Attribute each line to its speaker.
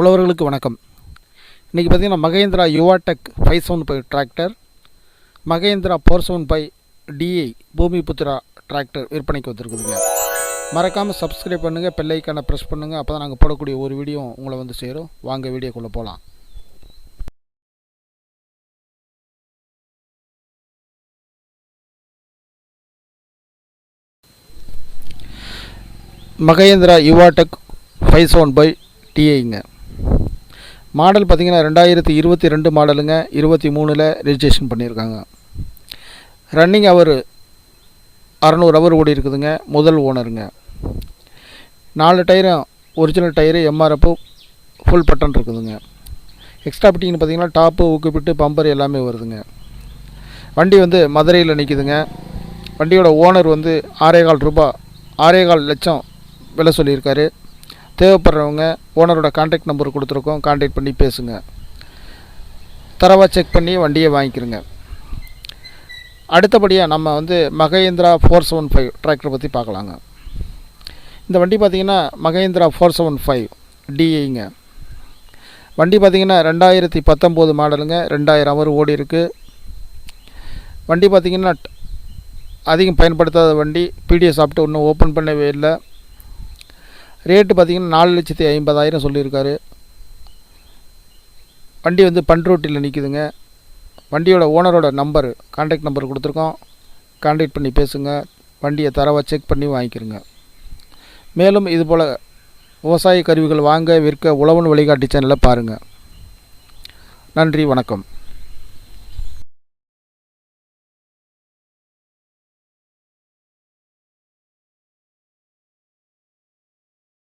Speaker 1: உழவர்களுக்கு வணக்கம். இன்றைக்கி பார்த்தீங்கன்னா Mahindra Yuvo Tech five seven five tractor Mahindra four seven five DI Bhoomi Putra tractor விற்பனைக்கு வந்திருக்குதுங்க. மறக்காமல் சப்ஸ்கிரைப் பண்ணுங்கள் பெல்லைக்கான ப்ரெஸ் பண்ணுங்கள் அப்போ தான் நாங்கள் போடக்கூடிய ஒரு வீடியோ உங்களை வந்து சேரும். வாங்க வீடியோக்குள்ளே போகலாம் Mahindra Yuvo Tech five seven five டிஐங்க. Model பார்த்தீங்கன்னா ரெண்டாயிரத்தி இருபத்தி ரெண்டு மாடலுங்க. இருபத்தி மூணில் ரிஜிஸ்ட்ரேஷன் பண்ணியிருக்காங்க. ரன்னிங் அவர் அறநூறு ஹவர் ஓடி இருக்குதுங்க. முதல் ஓனருங்க நாலு டயரும் original tyre MRF full button இருக்குதுங்க. எக்ஸ்ட்ரா பிட்டிங்னு பார்த்திங்கன்னா டாப்பு ஊக்குப்பிட்டு பம்பர் எல்லாமே வருதுங்க. வண்டி வந்து மதுரையில் நிற்கிதுங்க வண்டியோட ஓனர் வந்து ஆறேகால் ரூபாய் ஆறேகால் லட்சம் விலை சொல்லியிருக்காரு. தேவைப்படுறவங்க ஓனரோட கான்டாக்ட் நம்பர் கொடுத்துருக்கோம். கான்டாக்ட் பண்ணி பேசுங்க. தரவாக செக் பண்ணி வண்டியை வாங்கிக்கிறோங்க அடுத்தபடியாக நம்ம வந்து Mahindra four seven five tractor பற்றி பார்க்கலாங்க. இந்த வண்டி பார்த்திங்கன்னா மகேந்திரா ஃபோர் செவன் ஃபைவ் டிஐங்க வண்டி பார்த்திங்கன்னா ரெண்டாயிரத்தி பத்தொம்போது மாடலுங்க. ரெண்டாயிரம் அவர் ஓடி இருக்குது வண்டி பார்த்திங்கன்னா அதிகம் பயன்படுத்தாத வண்டி. பிடிஎஸ் சாப்பிட்டு இன்னும் ஓப்பன் பண்ணவே இல்லை. ரேட்டு பார்த்திங்கன்னா நாலு லட்சத்தி ஐம்பதாயிரம் சொல்லியிருக்காரு. வண்டி வந்து பண்ரூட்டியில் நிற்குதுங்க வண்டியோட ஓனரோட நம்பர் கான்டாக்ட் நம்பர் கொடுத்துருக்கோம். கான்டாக்ட் பண்ணி பேசுங்க. வண்டியை தரவாக செக் பண்ணி வாங்கிக்கிறோங்க. மேலும் இதுபோல் விவசாய கருவிகள் வாங்க விற்க உழவன் வழிகாட்டி சேனலை பாருங்கள் நன்றி வணக்கம்.